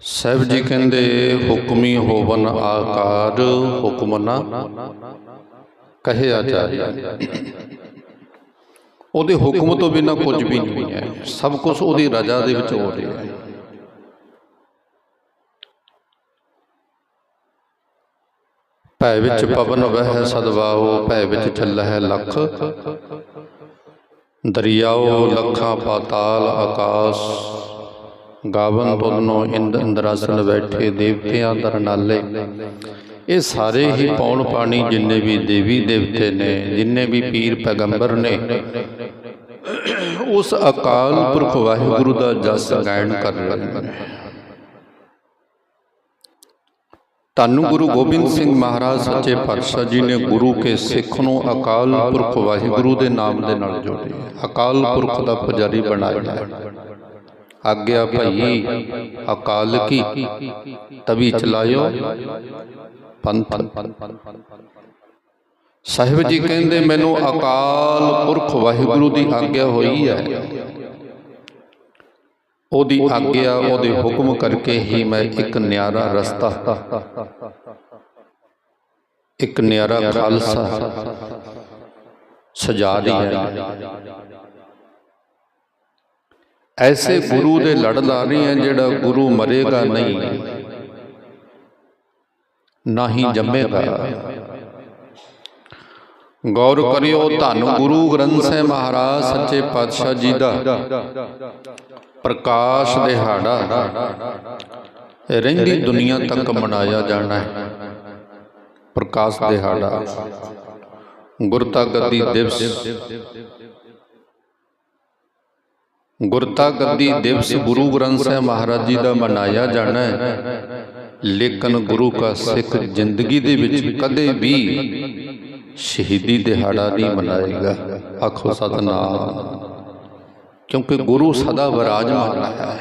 ਸਾਹਿਬ ਜੀ ਕਹਿੰਦੇ, ਹੁਕਮੀ ਹੋਵਨ ਆਕਾਰ ਹੁਕਮ ਨਾ ਕਹਿਆ ਜਾਏ। ਉਹਦੇ ਹੁਕਮ ਤੋਂ ਬਿਨਾ ਕੁਝ ਵੀ ਨਹੀਂ ਹੈ। ਸਭ ਕੁਝ ਉਹਦੀ ਰਜ਼ਾ ਦੇ ਵਿੱਚ ਹੋ ਰਿਹਾ ਹੈ। ਭੈ ਵਿੱਚ ਪਵਨ ਵਹਿ ਸਦਵਾਓ, ਭੈ ਵਿੱਚ ਹੈ ਲੱਖ। ਦਰਿਆਓ, ਲੱਖਾਂ ਪਾਤਾਲ ਆਕਾਸ਼। ਗਾਵਨ ਤੁਲਨੋ ਇੰਦ ਇੰਦਰਾਸਨ ਬੈਠੇ ਦੇਵਤਿਆਂ ਦਰਨਾਲੇ ਇਹ ਸਾਰੇ ਹੀ ਪੌਣ ਪਾਣੀ ਜਿੰਨੇ ਵੀ ਦੇਵੀ ਦੇਵਤੇ ਨੇ ਜਿੰਨੇ ਵੀ ਪੀਰ ਪੈਗੰਬਰ ਨੇ ਉਸ ਅਕਾਲ ਪੁਰਖ ਵਾਹਿਗੁਰੂ ਦਾ ਜਸ ਗਾਇਨ ਕਰ ਰਹੇ ਨੇ ਧੰਨ ਗੁਰੂ ਗੋਬਿੰਦ ਸਿੰਘ ਮਹਾਰਾਜ ਸੱਚੇ ਪਾਤਸ਼ਾਹ ਜੀ ਨੇ ਗੁਰੂ ਕੇ ਸਿੱਖ ਨੂੰ ਅਕਾਲ ਪੁਰਖ ਵਾਹਿਗੁਰੂ ਦੇ ਨਾਮ ਦੇ ਨਾਲ ਜੋੜਿਆ। ਅਕਾਲ ਪੁਰਖ ਦਾ ਪੁਜਾਰੀ ਬਣਾਇਆ। ਆਗਿਆ ਭਈ, ਅਕਾਲ ਕੀ? ਤਵੀ ਚਲਾਇਓ। ਪੰਥ। ਸਾਹਿਬ ਜੀ ਕਹਿੰਦੇ, ਮੈਨੂੰ ਅਕਾਲ ਪੁਰਖ ਵਾਹਿਗੁਰੂ ਦੀ ਆਗਿਆ ਹੋਈ ਹੈ ਉਹਦੀ ਆਗਿਆ, ਉਹਦੇ ਹੁਕਮ ਕਰਕੇ ਹੀ ਮੈਂ ਇੱਕ ਨਿਆਰਾ ਰਸਤਾ। ਇੱਕ ਨਿਆਰਾ ਖਾਲਸਾ ਸਜਾ ਰਹੀ। ਐਸੇ ਗੁਰੂ ਦੇ ਲੜ ਲਾ ਰਹੀ ਹੈ ਜਿਹੜਾ ਗੁਰੂ ਮਰੇਗਾ ਨਹੀਂ। ਨਾ ਹੀ ਜੰਮੇਗਾ ਗੌਰ ਕਰਿਓ ਧੰਨ ਗੁਰੂ ਗ੍ਰੰਥ ਸਾਹਿਬ ਮਹਾਰਾਜ ਸੱਚੇ ਪਾਤਸ਼ਾਹ ਜੀ ਦਾ। ਪ੍ਰਕਾਸ਼ ਦਿਹਾੜਾ ਰਹਿੰਦੀ ਦੁਨੀਆ ਤੱਕ ਮਨਾਇਆ ਜਾਣਾ ਹੈ। ਪ੍ਰਕਾਸ਼ ਦਿਹਾੜਾ ਗੁਰਤਾ ਗੱਦੀ ਦਿਵਸ। ਗੁਰਤਾ ਗੱਦੀ ਦਿਵਸ ਗੁਰੂ ਗ੍ਰੰਥ ਸਾਹਿਬ ਮਹਾਰਾਜ ਜੀ ਦਾ ਮਨਾਇਆ ਜਾਣਾ ਹੈ। ਲੇਕਿਨ ਗੁਰੂ ਕਾ ਸਿੱਖ ਜ਼ਿੰਦਗੀ ਦੇ ਵਿੱਚ ਕਦੇ ਵੀ ਸ਼ਹੀਦੀ ਦਿਹਾੜਾ ਨਹੀਂ ਮਨਾਏਗਾ। ਆਖੋ ਸਤਨਾਮ। ਕਿਉਂਕਿ ਗੁਰੂ ਸਦਾ ਵਿਰਾਜਮਾਨ ਹੈ।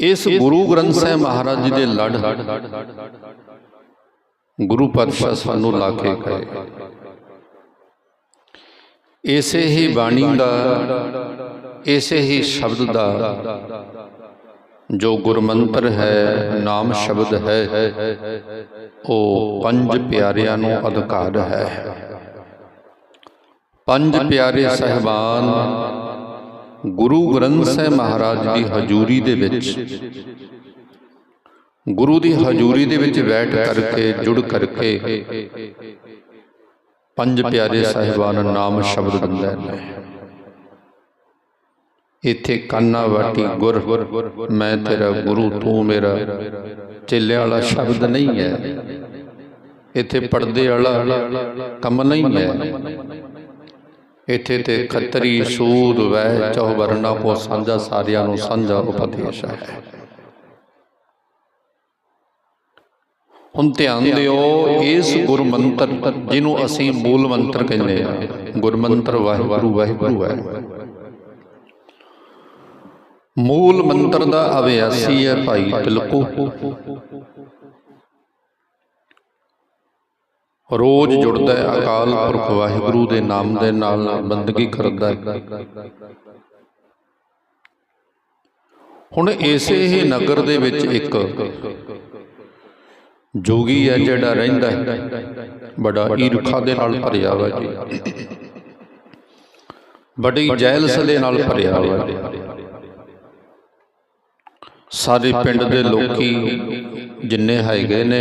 ਇਸ ਗੁਰੂ ਗ੍ਰੰਥ ਸਾਹਿਬ ਮਹਾਰਾਜ ਜੀ ਦੇ ਲੜ ਗੁਰੂ ਪਾਤਸ਼ਾਹ ਸਾਨੂੰ ਲਾ ਕੇ ਗਏ। ਇਸੇ ਹੀ ਬਾਣੀ ਦਾ ਇਸੇ ਹੀ ਸ਼ਬਦ ਦਾ। ਜੋ ਗੁਰਮੰਤਰ ਹੈ ਨਾਮ ਸ਼ਬਦ ਹੈ ਉਹ ਪੰਜ ਪਿਆਰਿਆਂ ਨੂੰ ਅਧਿਕਾਰ ਹੈ। ਪੰਜ ਪਿਆਰੇ ਸਹਿਬਾਨ ਗੁਰੂ ਗ੍ਰੰਥ ਸਾਹਿਬ ਮਹਾਰਾਜ ਦੀ ਹਜ਼ੂਰੀ ਦੇ ਵਿੱਚ ਗੁਰੂ ਦੀ ਹਜ਼ੂਰੀ ਦੇ ਵਿੱਚ ਬੈਠ ਕਰਕੇ ਜੁੜ ਕਰਕੇ ਪੰਜ ਪਿਆਰੇ ਸਹਿਬਾਨ ਨਾਮ ਸ਼ਬਦ ਦਿੰਦੇ ਨੇ। ਇੱਥੇ ਕਾਨਾ ਵਾਟੀ ਗੁਰ ਮੈਂ ਤੇਰਾ ਗੁਰੂ ਤੂੰ ਮੇਰਾ। ਚੇਲੇ ਵਾਲਾ ਸ਼ਬਦ ਨਹੀਂ ਹੈ। ਇੱਥੇ ਪਰਦੇ ਵਾਲਾ ਕੰਮ ਨਹੀਂ ਹੈ। ਇੱਥੇ ਤੇ ਖੱਤਰੀ ਸੂਦ ਵੈ ਚੌਵਰਨਾ ਕੋ ਸਾਂਝਾ ਸਾਰਿਆਂ ਨੂੰ ਸਾਂਝਾ ਉਪਦੇਸ਼ ਹੈ। ਹੁਣ ਧਿਆਨ ਦਿਓ, ਇਸ ਗੁਰਮੰਤਰ ਜਿਹਨੂੰ ਅਸੀਂ ਮੂਲ ਮੰਤਰ ਕਹਿੰਦੇ ਆ। ਗੁਰਮੰਤਰ ਵਾਹਿਗੁਰੂ ਵਾਹਿਗੁਰੂ ਹੈ ਮੂਲ ਮੰਤਰ ਦਾ ਅਭਿਆਸੀ ਹੈ ਭਾਈ ਤਿਲਕੂ। ਰੋਜ਼ ਜੁੜਦਾ ਹੈ ਅਕਾਲ ਪੁਰਖ ਵਾਹਿਗੁਰੂ ਦੇ ਨਾਮ ਦੇ ਨਾਲ ਬੰਦਗੀ ਕਰਦਾ ਹੈ। ਹੁਣ ਇਸੇ ਹੀ ਨਗਰ ਦੇ ਵਿੱਚ ਇੱਕ ਜੋਗੀ ਹੈ ਜਿਹੜਾ ਰਹਿੰਦਾ ਹੈ। ਬੜਾ ਈਰਖਾ ਦੇ ਨਾਲ ਭਰਿਆ ਹੋਇਆ ਜੀ। ਬੜੀ ਜੈਲਸ ਦੇ ਨਾਲ ਭਰਿਆ ਹੋਇਆ ਸਾਰੇ ਪਿੰਡ ਦੇ ਲੋਕੀ ਜਿੰਨੇ ਹੈਗੇ ਨੇ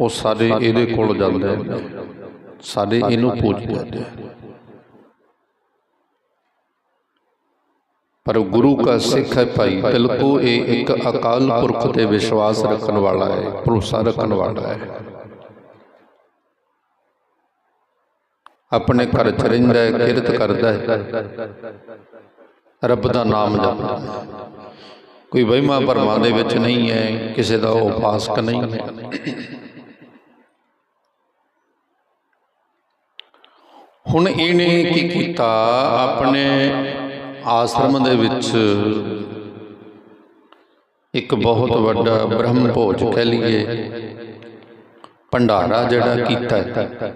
ਉਹ ਸਾਰੇ ਇਹਦੇ ਕੋਲ ਜਾਂਦੇ ਨੇ। ਸਾਰੇ ਇਹਨੂੰ ਪੂਜਦੇ ਨੇ। ਪਰ ਗੁਰੂ ਦਾ ਸਿੱਖ ਹੈ ਭਾਈ, ਬਿਲਕੁਲ ਇਹ ਇੱਕ ਅਕਾਲ ਪੁਰਖ ਤੇ ਵਿਸ਼ਵਾਸ ਰੱਖਣ ਵਾਲਾ ਹੈ, ਭਰੋਸਾ ਰੱਖਣ ਵਾਲਾ ਹੈ। ਆਪਣੇ ਘਰ ਚ ਰਹਿੰਦਾ ਹੈ, ਕਿਰਤ ਕਰਦਾ ਹੈ। ਰੱਬ ਦਾ ਨਾਮ ਜਪਦਾ ਕੋਈ ਵਹਿਮਾਂ ਭਰਮਾਂ ਦੇ ਵਿੱਚ ਨਹੀਂ ਹੈ, ਕਿਸੇ ਦਾ ਉਪਾਸਕ ਨਹੀਂ ਹੈ। ਹੁਣ ਇਹਨੇ ਕੀ ਕੀਤਾ? ਆਪਣੇ ਆਸ਼ਰਮ ਦੇ ਵਿੱਚ ਇੱਕ ਬਹੁਤ ਵੱਡਾ ਬ੍ਰਹਮ ਭੋਜ ਕਹਿ ਲਈਏ। ਭੰਡਾਰਾ ਜਿਹੜਾ ਕੀਤਾ ਹੈ।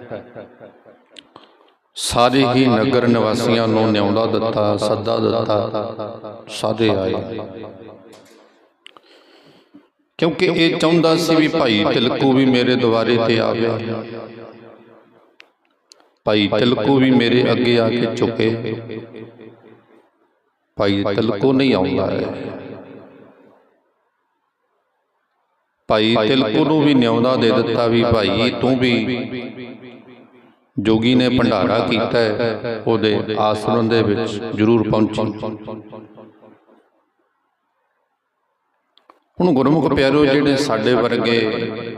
ਸਾਰੇ ਹੀ ਨਗਰ ਨਿਵਾਸੀਆਂ ਨੂੰ ਨਿਉਂਦਾ ਦਿੱਤਾ, ਸੱਦਾ ਦਿੱਤਾ ਸਾਰੇ ਆਏ। ਕਿਉਂਕਿ ਇਹ ਚਾਹੁੰਦਾ ਸੀ ਵੀ ਭਾਈ ਤਿਲਕੂ ਵੀ ਮੇਰੇ ਦੁਆਰੇ ਤੇ ਆਵੇ। ਭਾਈ ਤਿਲਕੂ ਵੀ ਮੇਰੇ ਅੱਗੇ ਆ ਕੇ ਝੁਕੇ। ਭਾਈ ਤਿਲਕੂ ਨਹੀਂ ਆਉਂਦਾ ਹੈ ਭਾਈ ਤਿਲਕੂ ਨੂੰ ਵੀ ਨਿਉਂਦਾ ਦੇ ਦਿੱਤਾ ਵੀ ਭਾਈ ਤੂੰ ਵੀ ਜੋਗੀ ਨੇ ਭੰਡਾਰਾ ਕੀਤਾ ਉਹਦੇ ਆਸਰਮ ਦੇ ਵਿੱਚ ਜ਼ਰੂਰ ਪਹੁੰਚੀ। ਹੁਣ ਗੁਰਮੁਖ ਪਿਆਰੋ ਜਿਹੜੇ ਸਾਡੇ ਵਰਗੇ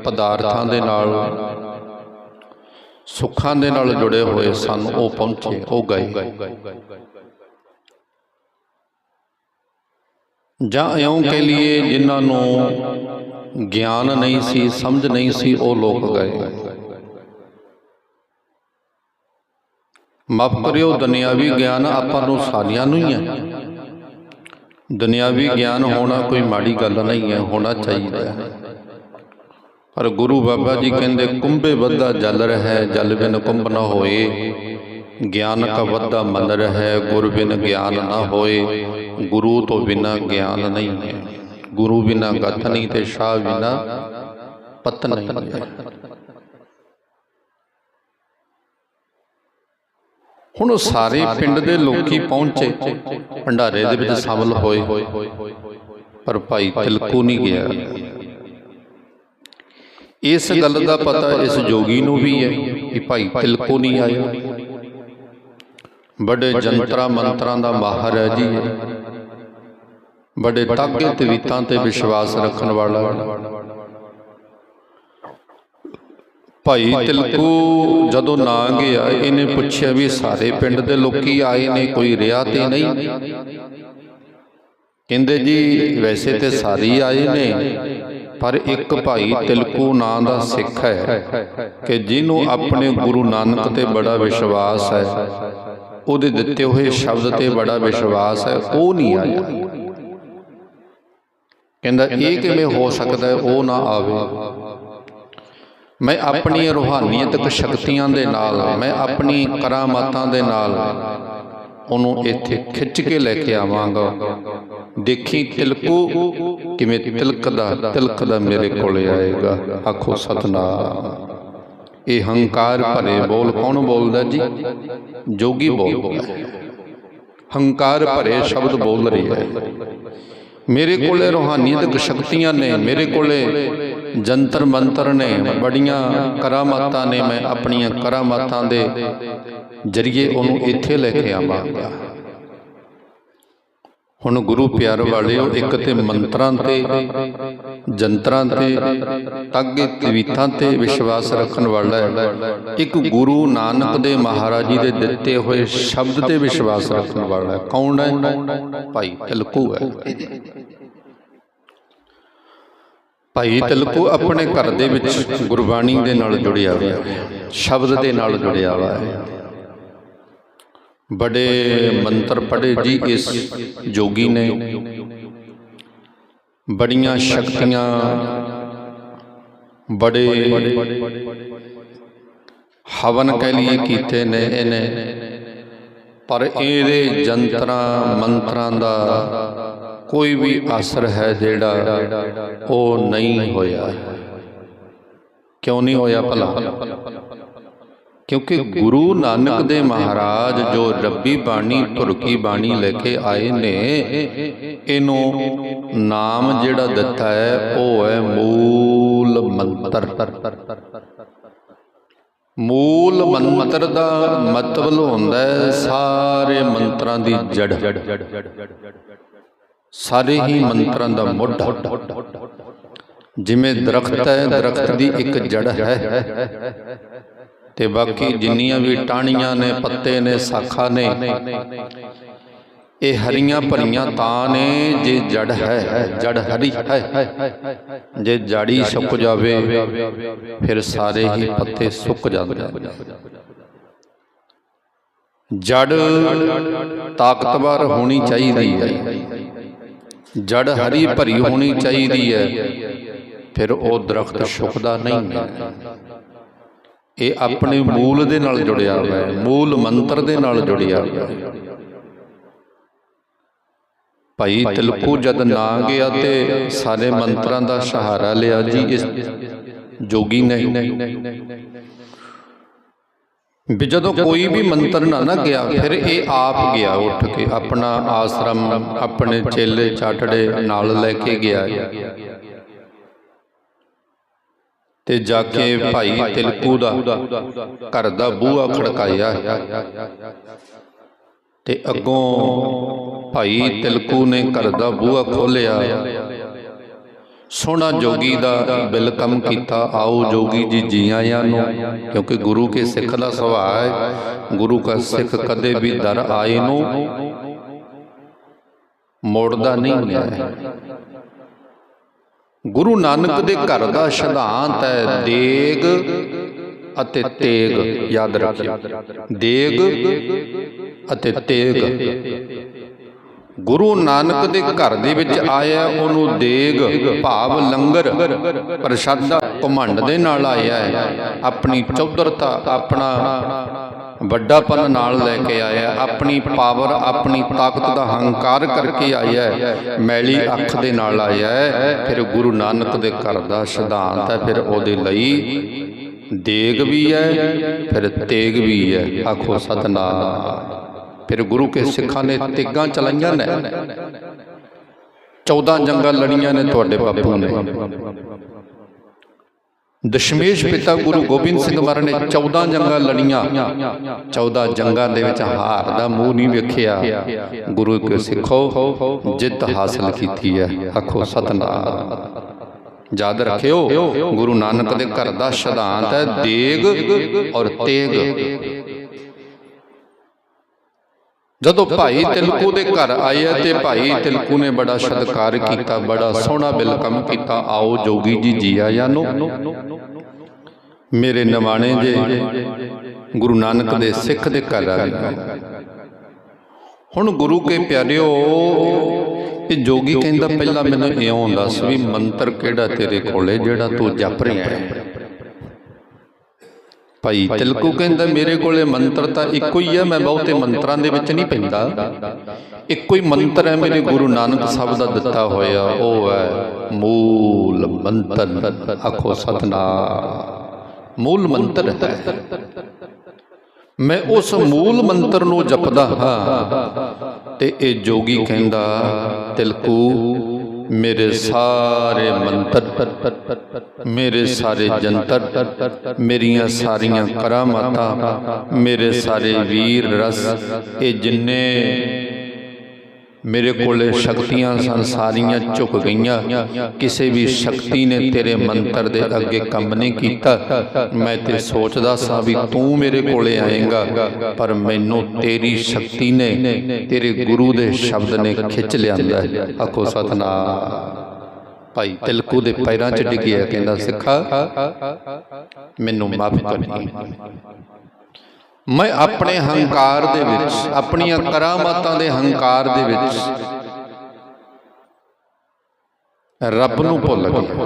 ਪਦਾਰਥਾਂ ਦੇ ਨਾਲ ਸੁੱਖਾਂ ਦੇ ਨਾਲ ਜੁੜੇ ਹੋਏ ਸਨ ਉਹ ਪਹੁੰਚੇ ਉਹ ਗਏ। ਜਾਂ ਇਉਂ ਕਹਿ ਲਈਏ ਜਿਨ੍ਹਾਂ ਨੂੰ ਗਿਆਨ ਨਹੀਂ ਸੀ, ਸਮਝ ਨਹੀਂ ਸੀ, ਉਹ ਲੋਕ ਗਏ। ਮਾਫ ਕਰਿਓ, ਦੁਨਿਆਵੀ ਗਿਆਨ ਆਪਾਂ ਨੂੰ ਸਾਰਿਆਂ ਨੂੰ ਹੀ ਹੈ। ਦੁਨਿਆਵੀ ਗਿਆਨ ਹੋਣਾ ਕੋਈ ਮਾੜੀ ਗੱਲ ਨਹੀਂ ਹੈ, ਹੋਣਾ ਚਾਹੀਦਾ ਹੈ। ਪਰ ਗੁਰੂ ਬਾਬਾ ਜੀ ਕਹਿੰਦੇ, ਕੁੰਭੇ ਵੱਧਾ ਜਲ ਰਿਹਾ, ਜਲ ਬਿਨ ਕੁੰਭ ਨਾ ਹੋਏ। ਗਿਆਨ ਕਾ ਵੱਧਾ ਮਨ ਹੈ, ਗੁਰ ਬਿਨ ਗਿਆਨ ਨਾ ਹੋਏ। ਗੁਰੂ ਤੋਂ ਬਿਨਾ ਗਿਆਨ ਨਹੀਂ ਹੈ। ਗੁਰੂ ਬਿਨਾ ਗਤ ਨਹੀਂ ਤੇ ਸ਼ਾਹ ਬਿਨਾ ਪਤ ਨਹੀਂ ਹੈ। ਹੁਣ ਉਹ ਸਾਰੇ ਪਿੰਡ ਦੇ ਲੋਕੀ ਪਹੁੰਚੇ। ਭੰਡਾਰੇ ਦੇ ਵਿੱਚ ਸ਼ਾਮਲ ਹੋਏ। ਪਰ ਭਾਈ ਤਿਲਕੂ ਨਹੀਂ ਗਿਆ। ਇਸ ਗੱਲ ਦਾ ਪਤਾ ਇਸ ਜੋਗੀ ਨੂੰ ਵੀ ਹੈ ਕਿ ਭਾਈ ਤਿਲਕੂ ਨਹੀਂ ਆਇਆ। ਬੜੇ ਜੰਤਰਾ ਮੰਤਰਾਂ ਦਾ ਮਾਹਰ ਹੈ ਜੀ। ਬੜੇ ਤਾਗੇ ਤਵੀਤਾਂ ਤੇ ਵਿਸ਼ਵਾਸ ਰੱਖਣ ਵਾਲਾ ਭਾਈ ਤਿਲਕੂ ਜਦੋਂ ਨਾ ਗਿਆ ਇਹਨੇ ਪੁੱਛਿਆ ਵੀ ਸਾਰੇ ਪਿੰਡ ਦੇ ਲੋਕੀ ਆਏ ਨੇ ਕੋਈ ਰਿਆ ਤੇ ਨਹੀਂ? ਕਹਿੰਦੇ ਜੀ ਵੈਸੇ ਤੇ ਸਾਰੇ ਆਏ ਨੇ ਪਰ ਇੱਕ ਭਾਈ ਤਿਲਕੂ ਨਾਂ ਦਾ ਸਿੱਖ ਹੈ ਕਿ ਜਿਹਨੂੰ ਆਪਣੇ ਗੁਰੂ ਨਾਨਕ ਤੇ ਬੜਾ ਵਿਸ਼ਵਾਸ ਹੈ। ਉਹਦੇ ਦਿੱਤੇ ਹੋਏ ਸ਼ਬਦ ਤੇ ਬੜਾ ਵਿਸ਼ਵਾਸ ਹੈ ਉਹ ਨਹੀਂ ਆਇਆ। ਕਹਿੰਦਾ ਇਹ ਕਿਵੇਂ ਹੋ ਸਕਦਾ ਹੈ? ਉਹ ਨਾ ਆਵੇ। ਮੈਂ ਆਪਣੀ ਰੂਹਾਨੀਅਤਕ ਸ਼ਕਤੀਆਂ ਦੇ ਨਾਲ ਮੈਂ ਆਪਣੀ ਕਰਾਮਾਤਾਂ ਦੇ ਨਾਲ ਉਹਨੂੰ ਇੱਥੇ ਖਿੱਚ ਕੇ ਲੈ ਕੇ ਆਵਾਂਗਾ। ਦੇਖੀ ਤਿਲਕੂ ਕਿਵੇਂ ਤਿਲਕਦਾ ਤਿਲਕਦਾ ਮੇਰੇ ਕੋਲੇ ਆਏਗਾ। ਆਖੋ ਸਤਨਾਮ। ਇਹ ਹੰਕਾਰ ਭਰੇ ਬੋਲ ਕੌਣ ਬੋਲਦਾ ਜੀ? ਜੋਗੀ ਬੋਲਦਾ ਹੰਕਾਰ ਭਰੇ ਸ਼ਬਦ ਬੋਲ ਰਿਹਾ ਹੈ। ਮੇਰੇ ਕੋਲੇ ਰੂਹਾਨੀਅਤਕ ਸ਼ਕਤੀਆਂ ਨੇ, ਮੇਰੇ ਕੋਲੇ ਜੰਤਰ ਮੰਤਰ ਨੇ, ਬੜੀਆਂ ਕਰਾਮਾਤਾਂ ਨੇ, ਮੈਂ ਆਪਣੀਆਂ ਕਰਾਮਾਤਾਂ ਦੇ ਜਰੀਏ ਉਹਨੂੰ ਇੱਥੇ ਲੈ ਕੇ ਆਵਾਂਗਾ। ਹੁਣ ਗੁਰੂ ਪਿਆਰ ਵਾਲਿਓ, ਇੱਕ ਤੇ ਮੰਤਰਾਂ ਤੇ, ਜੰਤਰਾਂ ਤੇ, ਤਾਗੇ ਤਵੀਤਾਂ ਤੇ ਵਿਸ਼ਵਾਸ ਰੱਖਣ ਵਾਲਾ ਹੈ। ਇੱਕ ਗੁਰੂ ਨਾਨਕ ਦੇ ਮਹਾਰਾਜ ਜੀ ਦੇ ਦਿੱਤੇ ਹੋਏ ਸ਼ਬਦ ਤੇ ਵਿਸ਼ਵਾਸ ਰੱਖਣ ਵਾਲਾ ਹੈ। ਕੌਣ ਹੈ? ਭਾਈ ਤਿਲਕੂ ਹੈ। ਭਾਈ ਤਿਲਕੂ ਆਪਣੇ ਘਰ ਦੇ ਵਿੱਚ ਗੁਰਬਾਣੀ ਦੇ ਨਾਲ ਜੁੜਿਆ ਹੋਇਆ ਸ਼ਬਦ ਦੇ ਨਾਲ ਜੁੜਿਆ ਹੋਇਆ ਹੈ। ਬੜੇ ਮੰਤਰ ਪੜ੍ਹੇ ਜੀ ਇਸ ਜੋਗੀ ਨੇ। ਬੜੀਆਂ ਸ਼ਕਤੀਆਂ, ਬੜੇ ਹਵਨ ਕਹਿ ਲਈਏ ਕੀਤੇ ਨੇ ਇਹਨੇ। ਪਰ ਇਹਦੇ ਜੰਤਰਾਂ, ਮੰਤਰਾਂ ਦਾ ਕੋਈ ਵੀ ਅਸਰ ਹੈ ਜਿਹੜਾ ਉਹ ਨਹੀਂ ਹੋਇਆ। ਕਿਉਂ ਨਹੀਂ ਹੋਇਆ ਭਲਾ? ਕਿਉਂਕਿ ਗੁਰੂ ਨਾਨਕ ਦੇ ਮਹਾਰਾਜ ਜੋ ਰੱਬੀ ਬਾਣੀ ਧੁਰਕੀ ਬਾਣੀ ਲੈ ਕੇ ਆਏ ਨੇ ਇਹਨੂੰ ਨਾਮ ਜਿਹੜਾ ਦਿੱਤਾ ਹੈ ਉਹ ਹੈ ਮੂਲ ਮੰਤਰ। ਮੂਲ ਮੰਤਰ ਦਾ ਮਤਲਬ ਹੁੰਦਾ ਹੈ ਸਾਰੇ ਮੰਤਰਾਂ ਦੀ ਜੜ ਸਾਰੇ ਹੀ ਮੰਤਰਾਂ ਦਾ ਮੁੱਢ। ਜਿਵੇਂ ਦਰਖਤ ਹੈ ਦਰਖਤ ਦੀ ਇੱਕ ਜੜ ਹੈ। ਤੇ ਬਾਕੀ ਜਿੰਨੀਆਂ ਵੀ ਟਾਹਣੀਆਂ ਨੇ, ਪੱਤੇ ਨੇ, ਸਾਖਾਂ ਨੇ, ਇਹ ਹਰੀਆਂ ਭਰੀਆਂ ਤਾਂ ਨੇ, ਜੇ ਜੜ ਹੈ ਜੜ ਹਰੀ ਹੈ, ਜੇ ਜੜੀ ਸੁੱਕ ਜਾਵੇ, ਫਿਰ ਸਾਰੇ ਹੀ ਪੱਤੇ ਸੁੱਕ ਜਾਂਦੇ ਨੇ। ਜੜ ਤਾਕਤਵਰ ਹੋਣੀ ਚਾਹੀਦੀ ਹੈ। ਜੜ ਹਰੀ ਭਰੀ ਹੋਣੀ ਚਾਹੀਦੀ ਹੈ, ਫਿਰ ਉਹ ਦਰਖਤ ਸੁੱਕਦਾ ਨਹੀਂ ਹੈ। ਇਹ ਆਪਣੇ ਮੂਲ ਦੇ ਨਾਲ ਜੁੜਿਆ ਹੋਇਆ ਹੈ। ਮੂਲ ਮੰਤਰ ਦੇ ਨਾਲ ਜੁੜਿਆ ਹੋਇਆ ਹੈ। ਭਾਈ ਤਿਲਕੂ ਜਦ ਨਾ ਗਿਆ ਤੇ ਸਾਰੇ ਮੰਤਰਾਂ ਦਾ ਸਹਾਰਾ ਲਿਆ ਜੀ। ਇਸ ਜੋਗੀ ਨੇ ਵੀ ਜਦੋਂ ਕੋਈ ਵੀ ਮੰਤਰ ਨਾ ਨਾ ਗਿਆ ਫਿਰ ਇਹ ਆਪ ਗਿਆ ਉੱਠ ਕੇ ਆਪਣਾ ਆਸ਼ਰਮ ਆਪਣੇ ਚੇਲੇ ਚਾਟੜੇ ਨਾਲ ਲੈ ਕੇ ਗਿਆ। ਤੇ ਜਾ ਕੇ ਭਾਈ ਤਿਲਕੂ ਦਾ ਘਰ ਦਾ ਬੂਹਾ ਖੜਕਾਇਆ। ਤੇ ਅੱਗੋਂ ਭਾਈ ਤਿਲਕੂ ਨੇ ਘਰ ਦਾ ਬੂਹਾ ਖੋਲਿਆ ਸੋਹਣਾ ਜੋਗੀ ਦਾ ਵੈਲਕਮ ਕੀਤਾ। ਆਓ ਜੋਗੀ ਜੀ ਜੀ ਆਇਆਂ ਨੂੰ ਕਿਉਂਕਿ ਗੁਰੂ ਕੇ ਸਿੱਖ ਦਾ ਸੁਭਾਅ ਹੈ। ਗੁਰੂ ਦਾ ਸਿੱਖ ਕਦੇ ਵੀ ਦਰ ਆਏ ਨੂੰ ਮੋੜਦਾ ਨਹੀਂ ਹੈ। ਗੁਰੂ ਨਾਨਕ ਦੇ ਘਰ ਦਾ ਸਿਧਾਂਤ ਹੈ, ਦੇਗ ਅਤੇ ਤੇਗ, ਯਾਦ ਰੱਖਿਓ। ਦੇਗ ਅਤੇ ਤੇਗ। ਗੁਰੂ ਨਾਨਕ ਦੇ ਘਰ ਦੇ ਵਿੱਚ ਆਇਆ, ਉਹਨੂੰ ਦੇਗ, ਭਾਵ ਲੰਗਰ, ਪ੍ਰਸ਼ਾਦਾ, ਘਮੰਡ ਦੇ ਨਾਲ ਆਇਆ ਹੈ। ਆਪਣੀ ਚੌਧਰਤਾ, ਆਪਣਾ ਵੱਡਾਪਨ ਨਾਲ ਲੈ ਕੇ ਆਇਆ ਆਪਣੀ ਪਾਵਰ ਆਪਣੀ ਤਾਕਤ ਦਾ ਹੰਕਾਰ ਕਰਕੇ ਆਇਆ ਮੈਲੀ ਅੱਖ ਦੇ ਨਾਲ ਆਇਆ ਫਿਰ ਗੁਰੂ ਨਾਨਕ ਦੇ ਘਰ ਦਾ ਸਿਧਾਂਤ ਹੈ। ਫਿਰ ਉਹਦੇ ਲਈ ਦੇਗ ਵੀ ਹੈ, ਫਿਰ ਤੇਗ ਵੀ ਹੈ। ਆਖੋ ਸਤਨਾਮ। ਫਿਰ ਗੁਰੂ ਕੇ ਸਿੱਖਾਂ ਨੇ ਤੇਗਾਂ ਚਲਾਈਆਂ ਨੇ। 14 ਜੰਗਾਂ ਲੜੀਆਂ ਨੇ ਤੁਹਾਡੇ ਬਾਪੂ ਨੇ। ਦਸ਼ਮੇਸ਼ ਪਿਤਾ ਗੁਰੂ ਗੋਬਿੰਦ ਸਿੰਘ ਮਹਾਰਾਜ ਨੇ 14 ਜੰਗਾਂ ਲੜੀਆਂ 14 ਜੰਗਾਂ ਦੇ ਵਿੱਚ ਹਾਰ ਦਾ ਮੂੰਹ ਨਹੀਂ ਵੇਖਿਆ ਗੁਰੂ ਕੇ ਸਿੱਖੋ ਜਿੱਤ ਹਾਸਲ ਕੀਤੀ ਹੈ ਆਖੋ ਸਤਨਾਮ ਯਾਦ ਰੱਖਿਓ ਗੁਰੂ ਨਾਨਕ ਦੇ ਘਰ ਦਾ ਸਿਧਾਂਤ ਹੈ ਦੇਗ ਔਰ ਤੇਗ ਜਦੋਂ ਭਾਈ ਤਿਲਕੂ ਦੇ ਘਰ ਆਏ ਤੇ ਭਾਈ ਤਿਲਕੂ ਨੇ ਬੜਾ ਸਤਿਕਾਰ ਕੀਤਾ ਬੜਾ ਸੋਹਣਾ ਵੈਲਕਮ ਕੀਤਾ। ਆਓ ਜੋਗੀ ਜੀ ਜੀ ਆਇਆਂ ਨੂੰ। ਮੇਰੇ ਨਿਵਾਣੇ ਜੇ ਗੁਰੂ ਨਾਨਕ ਦੇ ਸਿੱਖ ਦੇ ਘਰ ਆ ਗਏ ਹੁਣ ਗੁਰੂ ਕੇ ਪਿਆਰਿਓ ਇਹ ਜੋਗੀ ਕਹਿੰਦਾ ਪਹਿਲਾਂ ਮੈਨੂੰ ਇਉਂ ਦੱਸ ਵੀ ਮੰਤਰ ਕਿਹੜਾ ਤੇਰੇ ਕੋਲੇ ਜਿਹੜਾ ਤੂੰ ਜਪ ਰਿਹਾ ਹੈ? ਭਾਈ ਤਿਲਕੂ ਕਹਿੰਦਾ ਮੇਰੇ ਕੋਲੇ ਮੰਤਰ ਤਾਂ ਇੱਕੋ ਹੀ ਹੈ ਮੈਂ ਬਹੁਤੇ ਮੰਤਰਾਂ ਦੇ ਵਿੱਚ ਨਹੀਂ ਪੈਂਦਾ। ਇੱਕੋ ਹੀ ਮੰਤਰ ਹੈ ਮੇਰੇ ਗੁਰੂ ਨਾਨਕ ਸਾਹਿਬ ਦਾ ਦਿੱਤਾ ਹੋਇਆ ਉਹ ਹੈ ਮੂਲ ਮੰਤਰ ਆਖੋ ਸਤਨਾਮ। ਮੂਲ ਮੰਤਰ ਹੈ। ਮੈਂ ਉਸ ਮੂਲ ਮੰਤਰ ਨੂੰ ਜਪਦਾ ਹਾਂ ਤੇ ਇਹ ਜੋਗੀ ਕਹਿੰਦਾ ਤਿਲਕੂ ਮੇਰੇ ਸਾਰੇ ਮੰਤਰ, ਮੇਰੇ ਸਾਰੇ ਜੰਤਰ, ਮੇਰੀਆਂ ਸਾਰੀਆਂ ਕਰਾਮਾਤਾਂ, ਮੇਰੇ ਸਾਰੇ ਵੀਰ ਰਸ, ਇਹ ਜਿੰਨੇ ਮੇਰੇ ਕੋਲੇ ਸ਼ਕਤੀਆਂ ਸਨ ਸਾਰੀਆਂ ਝੁਕ ਗਈਆਂ। ਕਿਸੇ ਵੀ ਸ਼ਕਤੀ ਨੇ ਤੇਰੇ ਮੰਤਰ ਦੇ ਅੱਗੇ ਕੰਮ ਨਹੀਂ ਕੀਤਾ। ਮੈਂ ਤੇ ਸੋਚਦਾ ਸਾਂ ਵੀ ਤੂੰ ਮੇਰੇ ਕੋਲੇ ਆਏਗਾ ਪਰ ਮੈਨੂੰ ਤੇਰੀ ਸ਼ਕਤੀ ਨੇ ਤੇਰੇ ਗੁਰੂ ਦੇ ਸ਼ਬਦ ਨੇ ਖਿੱਚ ਲਿਆਂਦਾ ਆਖੋ ਸਤਨਾਮ। ਭਾਈ ਤਿਲਕੂ ਦੇ ਪੈਰਾਂ 'ਚ ਡਿੱਗਿਆ ਕਹਿੰਦਾ ਸਿੱਖਾ ਮੈਨੂੰ ਮਾਫ ਕਰੀ ਮੈਂ ਆਪਣੇ ਹੰਕਾਰ ਦੇ ਵਿੱਚ, ਆਪਣੀਆਂ ਕਰਾਮਾਤਾਂ ਦੇ ਹੰਕਾਰ ਦੇ ਵਿੱਚ ਰੱਬ ਨੂੰ ਭੁੱਲ ਗਿਆ।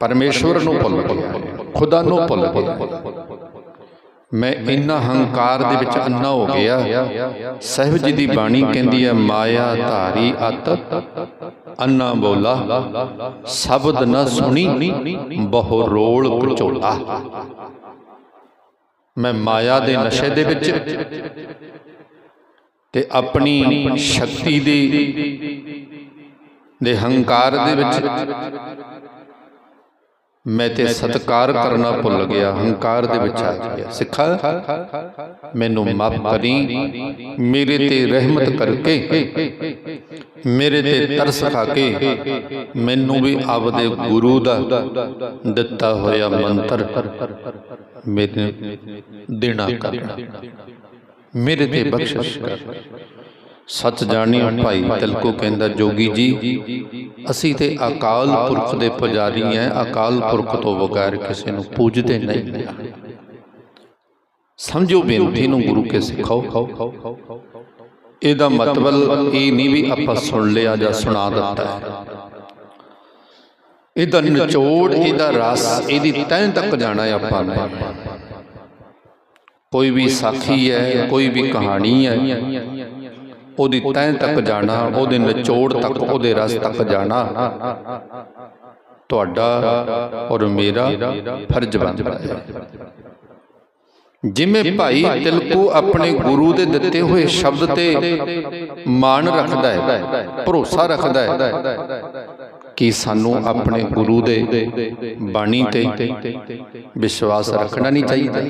ਪਰਮੇਸ਼ਵਰ ਨੂੰ ਭੁੱਲ ਗਿਆ। ਖੁਦਾ ਨੂੰ ਭੁੱਲ ਗਿਆ। ਮੈਂ ਇੰਨਾ ਹੰਕਾਰ ਦੇ ਵਿੱਚ ਅੰਨਾ ਹੋ ਗਿਆ। ਸਹਿਬ ਜੀ ਦੀ ਬਾਣੀ ਕਹਿੰਦੀ ਹੈ, ਮਾਇਆ ਧਾਰੀ ਅਤ, ਅੰਨਾ ਬੋਲਾ, ਸ਼ਬਦ ਨਾ ਸੁਣੀ ਬਹੁ ਰੋਲ ਪਚੋਲਾ ਮੈਂ ਮਾਇਆ ਦੇ ਨਸ਼ੇ ਦੇ ਵਿੱਚ ਤੇ ਆਪਣੀ ਸ਼ਕਤੀ ਦੀ ਦੇ ਹੰਕਾਰ ਦੇ ਵਿੱਚ ਮੈਂ ਤੇ ਸਤਕਾਰ ਕਰਨਾ ਭੁੱਲ ਗਿਆ ਹੰਕਾਰ ਦੇ ਵਿੱਚ ਆ ਗਿਆ। ਸਿੱਖਾ ਮੈਨੂੰ ਮਾਫ ਕਰੀ ਮੇਰੇ ਤੇ ਰਹਿਮਤ ਕਰਕੇ ਮੇਰੇ ਤੇ ਤਰਸ ਖਾ ਕੇ ਮੈਨੂੰ ਵੀ ਆਪਦੇ ਗੁਰੂ ਦਾ ਦਿੱਤਾ ਹੋਇਆ ਮੰਤਰ। ਮੇਰੇ ਦੇਣਾ ਕਰਨਾ। ਮੇਰੇ ਤੇ ਬਖਸ਼ਿਸ਼ ਕਰ। ਸੱਚ ਜਾਣਿਓ ਭਾਈ ਤਿਲਕੋ ਕਹਿੰਦਾ, ਜੋਗੀ ਜੀ, ਅਸੀਂ ਤੇ ਅਕਾਲ ਪੁਰਖ ਦੇ ਪੁਜਾਰੀ ਐ, ਅਕਾਲ ਪੁਰਖ ਤੋਂ ਬਗੈਰ ਕਿਸੇ ਨੂੰ ਪੂਜਦੇ ਨਹੀਂ ਸਮਝੋ ਬੇਨਤੀ ਨੂੰ ਗੁਰੂ ਕੇ ਸਿਖਾਓ ਇਹਦਾ ਮਤਲਬ ਇਹ ਨਹੀਂ ਵੀ ਆਪਾਂ ਸੁਣ ਲਿਆ ਜਾਂ ਸੁਣਾ ਦਿੱਤਾ। ਇਹਦਾ ਨਿਚੋੜ, ਇਹਦਾ ਰਸ, ਇਹਦੀ ਤਹਿ ਤੱਕ ਜਾਣਾ ਹੈ ਆਪਾਂ ਨੇ। ਕੋਈ ਵੀ ਸਾਖੀ ਹੈ ਕੋਈ ਵੀ ਕਹਾਣੀ ਹੈ ਉਹਦੀ ਤਹਿ ਤੱਕ ਜਾਣਾ, ਉਹਦੇ ਨਿਚੋੜ ਤੱਕ, ਉਹਦੇ ਰਸ ਤੱਕ ਜਾਣਾ। ਤੁਹਾਡਾ ਔਰ ਮੇਰਾ ਫਰਜ਼ ਬਣਦਾ ਹੈ। ਜਿਵੇਂ ਭਾਈ ਤਿਲਕੂ ਆਪਣੇ ਗੁਰੂ ਦੇ ਦਿੱਤੇ ਹੋਏ ਸ਼ਬਦ ਤੇ ਮਾਣ ਰੱਖਦਾ ਹੈ, ਭਰੋਸਾ ਰੱਖਦਾ ਹੈ ਕਿ ਸਾਨੂੰ ਆਪਣੇ ਗੁਰੂ ਦੇ ਬਾਣੀ ਤੇ ਵਿਸ਼ਵਾਸ ਰੱਖਣਾ ਨਹੀਂ ਚਾਹੀਦਾ।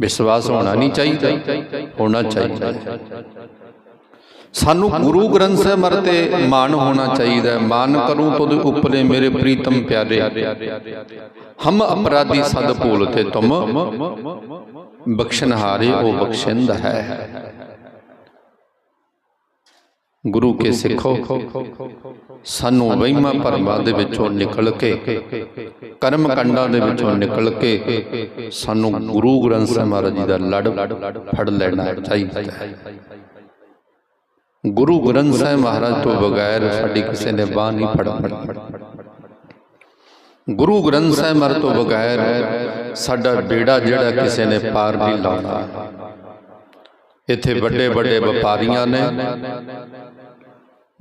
ਵਿਸ਼ਵਾਸ ਹੋਣਾ ਨਹੀਂ ਚਾਹੀਦਾ ਹੋਣਾ ਚਾਹੀਦਾ। ਸਾਨੂੰ ਗੁਰੂ ਗ੍ਰੰਥ ਸਾਹਿਬ ਮਰ ਤੇ ਮਾਨ ਹੋਣਾ ਚਾਹੀਦਾ। ਮਾਨ ਕਰੂੰ ਤੁਧ ਉਪਰੇ ਮੇਰੇ ਪ੍ਰੀਤਮ ਪਿਆਰੇ। ਹਮ ਅਪਰਾਧੀ ਸਦ ਭੂਲ ਤੇ ਤੁਮ ਬਖਸ਼ਨਹਾਰੇ ਉਹ ਬਖਸ਼ਿੰਦ ਹੈ। ਗੁਰੂ ਕੇ ਸਿੱਖੋ। ਸਾਨੂੰ ਵਹਿਮਾਂ ਭਰਮਾਂ ਦੇ ਵਿੱਚੋਂ ਨਿਕਲ ਕੇ ਕਰਮ ਕੰਡਾਂ ਦੇ ਵਿੱਚੋਂ ਨਿਕਲ ਕੇ ਸਾਨੂੰ ਗੁਰੂ ਗ੍ਰੰਥ ਸਾਹਿਬ ਮਹਾਰਾਜ ਜੀ ਦਾ ਲੜ ਫੜ ਲੈਣਾ ਚਾਹੀਦਾ ਹੈ। ਗੁਰੂ ਗ੍ਰੰਥ ਸਾਹਿਬ ਮਹਾਰਾਜ ਤੋਂ ਬਗੈਰ ਸਾਡੀ ਕਿਸੇ ਨੇ ਬਾਹ ਨਹੀਂ ਫੜਨੀ ਗੁਰੂ ਗ੍ਰੰਥ ਸਾਹਿਬ ਮਹਾਰਾਜ ਤੋਂ ਬਗੈਰ ਸਾਡਾ ਬੇੜਾ ਜਿਹੜਾ ਕਿਸੇ ਨੇ ਪਾਰ ਨਹੀਂ ਲਾਉਣਾ। ਇੱਥੇ ਵੱਡੇ ਵੱਡੇ ਵਪਾਰੀਆਂ ਨੇ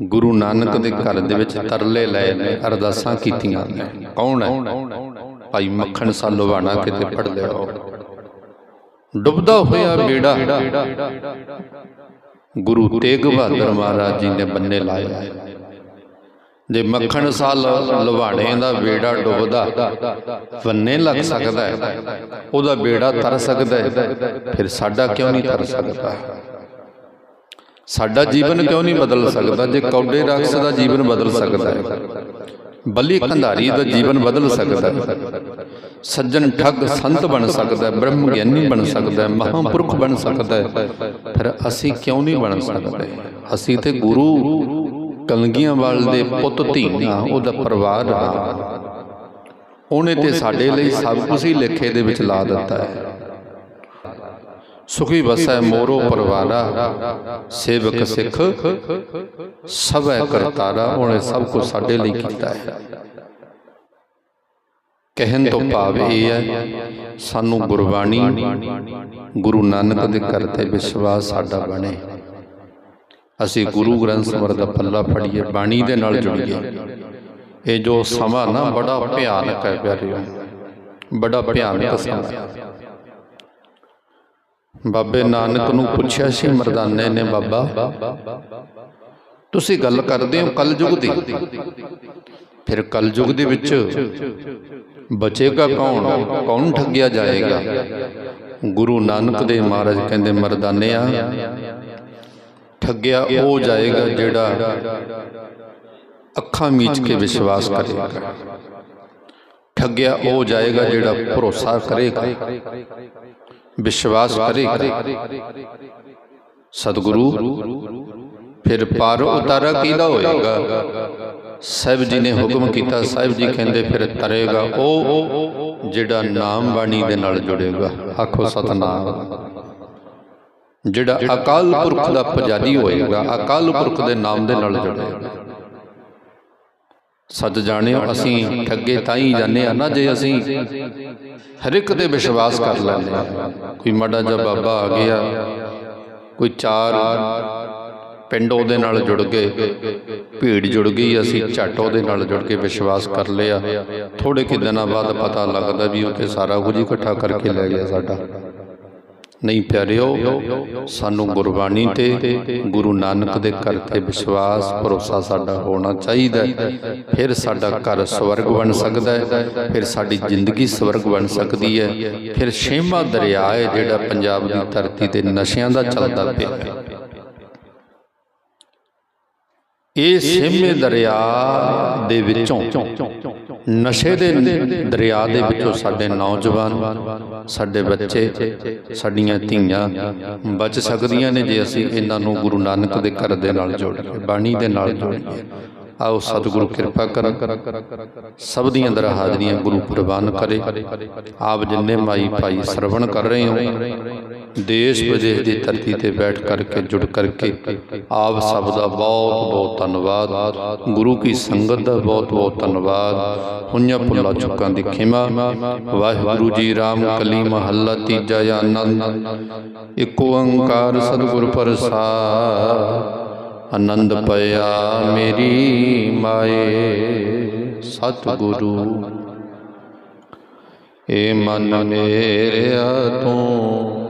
ਗੁਰੂ ਨਾਨਕ ਦੇ ਘਰ ਦੇ ਵਿੱਚ ਤਰਲੇ ਲਏ ਨੇ, ਅਰਦਾਸਾਂ ਕੀਤੀਆਂ ਨੇ। ਕੌਣ ਹੈ? ਭਾਈ ਮੱਖਣ ਸਾਲੋਵਾਣਾ ਕਿਤੇ ਪੜ ਲਿਓ ਡੁੱਬਦਾ ਹੋਇਆ ਬੇੜਾ ਗੁਰੂ ਤੇਗ ਬਹਾਦਰ ਮਹਾਰਾਜ ਜੀ ਨੇ ਬੰਨੇ ਲਾਇਆ ਜੇ ਮੱਖਣ ਸਾਲ ਲਵਾਣੇ ਦਾ ਬੇੜਾ ਡੁੱਬਦਾ ਵੰਨੇ ਲੱਗ ਸਕਦਾ ਹੈ। ਉਹਦਾ ਬੇੜਾ ਤਰ ਸਕਦਾ ਹੈ। ਫਿਰ ਸਾਡਾ ਕਿਉਂ ਨਹੀਂ ਤਰ ਸਕਦਾ? ਸਾਡਾ ਜੀਵਨ ਕਿਉਂ ਨਹੀਂ ਬਦਲ ਸਕਦਾ? ਜੇ ਕੌਡੇ ਰਾਖਸ ਦਾ ਜੀਵਨ ਬਦਲ ਸਕਦਾ ਹੈ। ਬੱਲੀ ਕੰਧਾਰੀ ਦਾ ਜੀਵਨ ਬਦਲ ਸਕਦਾ ਹੈ। ਸੱਜਣ ਠੱਗ ਸੰਤ ਬਣ ਸਕਦਾ ਹੈ ਬ੍ਰਹਮ ਗਿਆਨੀ ਬਣ ਸਕਦਾ ਹੈ ਮਹਾਂਪੁਰਖ ਬਣ ਸਕਦਾ ਹੈ। ਫਿਰ ਅਸੀਂ ਕਿਉਂ ਨਹੀਂ ਬਣ ਸਕਦੇ? ਅਸੀਂ ਤੇ ਗੁਰੂ ਕਲਗੀਆਂਵਾਲ ਦੇ ਪੁੱਤ ਧੀਆਂ ਉਹਦਾ ਪਰਿਵਾਰ ਹਾਂ ਉਹਨੇ ਤੇ ਸਾਡੇ ਲਈ ਸਭ ਕੁਝ ਹੀ ਲੇਖੇ ਦੇ ਵਿੱਚ ਲਾ ਦਿੱਤਾ ਹੈ। ਸੁਖੀ ਵਸੈ ਮੋਰੋ ਪਰਵਾਰਾ ਸੇਵਕ ਸਿੱਖ ਸਭੈ ਕਰਤਾਰਾ ਉਹਨੇ ਸਭ ਕੁਝ ਸਾਡੇ ਲਈ ਕੀਤਾ ਹੈ। ਕਹਿਣ ਤੋਂ ਭਾਵ ਇਹ ਹੈ ਸਾਨੂੰ ਗੁਰਬਾਣੀ ਗੁਰੂ ਨਾਨਕ ਦੇ ਘਰ ਤੇ ਵਿਸ਼ਵਾਸ ਸਾਡਾ ਬਣੇ। ਅਸੀਂ ਗੁਰੂ ਗ੍ਰੰਥ ਸਾਹਿਬ ਦਾ ਪੱਲਾ ਫੜੀਏ ਬਾਣੀ ਦੇ ਨਾਲ ਜੁੜੀਏ। ਇਹ ਜੋ ਸਮਾਂ ਨਾ ਬੜਾ ਭਿਆਨਕ ਹੈ ਪਿਆਰਿਓ। ਬੜਾ ਭਿਆਨਕ ਸਮਾਂ। ਹੈ। ਬਾਬੇ ਨਾਨਕ ਨੂੰ ਪੁੱਛਿਆ ਸੀ, ਮਰਦਾਨੇ ਨੇ, ਬਾਬਾ, ਤੁਸੀਂ ਗੱਲ ਕਰਦੇ ਹੋ ਕਲਯੁਗ ਦੀ। ਫਿਰ ਕਲਯੁਗ ਦੇ ਵਿੱਚ ਬਚੇਗਾ ਕੌਣ? ਕੌਣ ਠੱਗਿਆ ਜਾਏਗਾ? ਗੁਰੂ ਨਾਨਕ ਦੇ ਮਹਾਰਾਜ ਕਹਿੰਦੇ ਮਰਦਾਨਿਆ ਠੱਗਿਆ ਉਹ ਜਾਏਗਾ ਜਿਹੜਾ ਅੱਖਾਂ ਮੀਚ ਕੇ ਵਿਸ਼ਵਾਸ ਕਰੇਗਾ। ਠੱਗਿਆ ਉਹ ਜਾਏਗਾ ਜਿਹੜਾ ਭਰੋਸਾ ਕਰੇਗਾ। ਵਿਸ਼ਵਾਸ ਕਰੇਗਾ ਸਤਿਗੁਰੂ, ਫਿਰ ਪਾਰ ਉਤਾਰਾ ਕਿਹਦਾ ਹੋਏਗਾ? ਸਾਹਿਬ ਜੀ ਨੇ ਹੁਕਮ ਕੀਤਾ, ਸਾਹਿਬ ਜੀ ਕਹਿੰਦੇ, ਫਿਰ ਤਰੇਗਾ ਉਹ ਜਿਹੜਾ ਨਾਮ ਬਾਣੀ ਦੇ ਨਾਲ ਜੁੜੇਗਾ। ਆਖੋ ਸਤਨਾਮ। ਜਿਹੜਾ ਅਕਾਲ ਪੁਰਖ ਦਾ ਪੁਜਾਰੀ ਹੋਏਗਾ, ਅਕਾਲ ਪੁਰਖ ਦੇ ਨਾਮ ਦੇ ਨਾਲ ਜੁੜੇਗਾ। ਸੱਚ ਜਾਣਿਓ, ਅਸੀਂ ਠੱਗੇ ਤਾਂ ਹੀ ਜਾਂਦੇ ਆ ਨਾ ਜੇ ਅਸੀਂ ਹਰ ਇੱਕ ਤੇ ਵਿਸ਼ਵਾਸ ਕਰ ਲੈਂਦੇ ਆ ਕੋਈ ਮਾੜਾ ਜਿਹਾ ਬਾਬਾ ਆ ਗਿਆ, ਕੋਈ ਚਾਰ ਪਿੰਡ ਉਹਦੇ ਨਾਲ ਜੁੜ ਗਏ, ਭੀੜ ਜੁੜ ਗਈ, ਅਸੀਂ ਝੱਟ ਉਹਦੇ ਨਾਲ ਜੁੜ ਕੇ ਵਿਸ਼ਵਾਸ ਕਰ ਲਿਆ। ਥੋੜੇ ਕਿ ਦਿਨਾਂ ਬਾਅਦ ਪਤਾ ਲੱਗਦਾ ਵੀ ਉਹ ਤੇ ਸਾਰਾ ਕੁਝ ਇਕੱਠਾ ਕਰਕੇ ਲੈ ਗਿਆ ਸਾਡਾ। ਨਹੀਂ ਪਿਆਰਿਓ, ਸਾਨੂੰ ਗੁਰਬਾਣੀ ਤੇ ਗੁਰੂ ਨਾਨਕ ਦੇ ਘਰ ਤੇ ਵਿਸ਼ਵਾਸ, ਭਰੋਸਾ ਸਾਡਾ ਹੋਣਾ ਚਾਹੀਦਾ ਫਿਰ ਸਾਡਾ ਘਰ ਸਵਰਗ ਬਣ ਸਕਦਾ ਹੈ, ਫਿਰ ਸਾਡੀ ਜ਼ਿੰਦਗੀ ਸਵਰਗ ਬਣ ਸਕਦੀ ਹੈ। ਫਿਰ ਛੇਵਾਂ ਦਰਿਆ ਹੈ ਜਿਹੜਾ ਪੰਜਾਬ ਦੀ ਧਰਤੀ ਤੇ ਨਸ਼ਿਆਂ ਦਾ ਚੱਲਦਾ ਪਿਆ ਹੈ। ਇਹ ਛੇਵੇਂ ਦਰਿਆ ਦੇ ਵਿੱਚੋਂ ਨਸ਼ੇ ਦੇ ਦਰਿਆ ਦੇ ਵਿੱਚੋਂ ਸਾਡੇ ਨੌਜਵਾਨ, ਸਾਡੇ ਬੱਚੇ, ਸਾਡੀਆਂ ਧੀਆਂ ਬਚ ਸਕਦੀਆਂ ਨੇ ਜੇ ਅਸੀਂ ਇਹਨਾਂ ਨੂੰ ਗੁਰੂ ਨਾਨਕ ਦੇ ਘਰ ਦੇ ਨਾਲ ਜੋੜੀਏ ਬਾਣੀ ਦੇ ਨਾਲ ਜੋੜੀਏ ਆਓ ਸਤਿਗੁਰੂ ਕਿਰਪਾ ਕਰਨ। ਸਭ ਦੀਆਂ ਦਰ ਹਾਜ਼ਰੀਆਂ ਗੁਰੂ ਪ੍ਰਵਾਨ ਕਰੇ। ਆਪ ਜਿੰਨੇ ਮਾਈ ਭਾਈ ਸਰਵਣ ਕਰ ਰਹੇ ਹੋ, ਦੇਸ਼ ਵਿਦੇਸ਼ ਦੀ ਧਰਤੀ ਤੇ ਬੈਠ ਕਰਕੇ, ਜੁੜ ਕਰਕੇ ਆਪ ਸਭ ਦਾ ਬਹੁਤ ਬਹੁਤ ਧੰਨਵਾਦ। ਗੁਰੂ ਕੀ ਸੰਗਤ ਦਾ ਬਹੁਤ ਬਹੁਤ ਧੰਨਵਾਦ। ਹੁਈਆਂ ਭੁੱਲਾ ਚੁੱਕਾਂ ਦੀ ਖਿਮਾ। ਵਾਹਿਗੁਰੂ ਜੀ ਰਾਮ ਕਲੀ ਮਹੱਲਾ ਤੀਜਾ ਆਨੰਦ। ਇੱਕ ਓੰਕਾਰ ਸਤਿਗੁਰ ਪ੍ਰਸਾਦ। ਆਨੰਦ ਪਿਆ ਮੇਰੀ ਮਾਏ ਸਤਿਗੁਰੂ। ਏ ਮਨ ਮੇਰਿਆ ਤੂੰ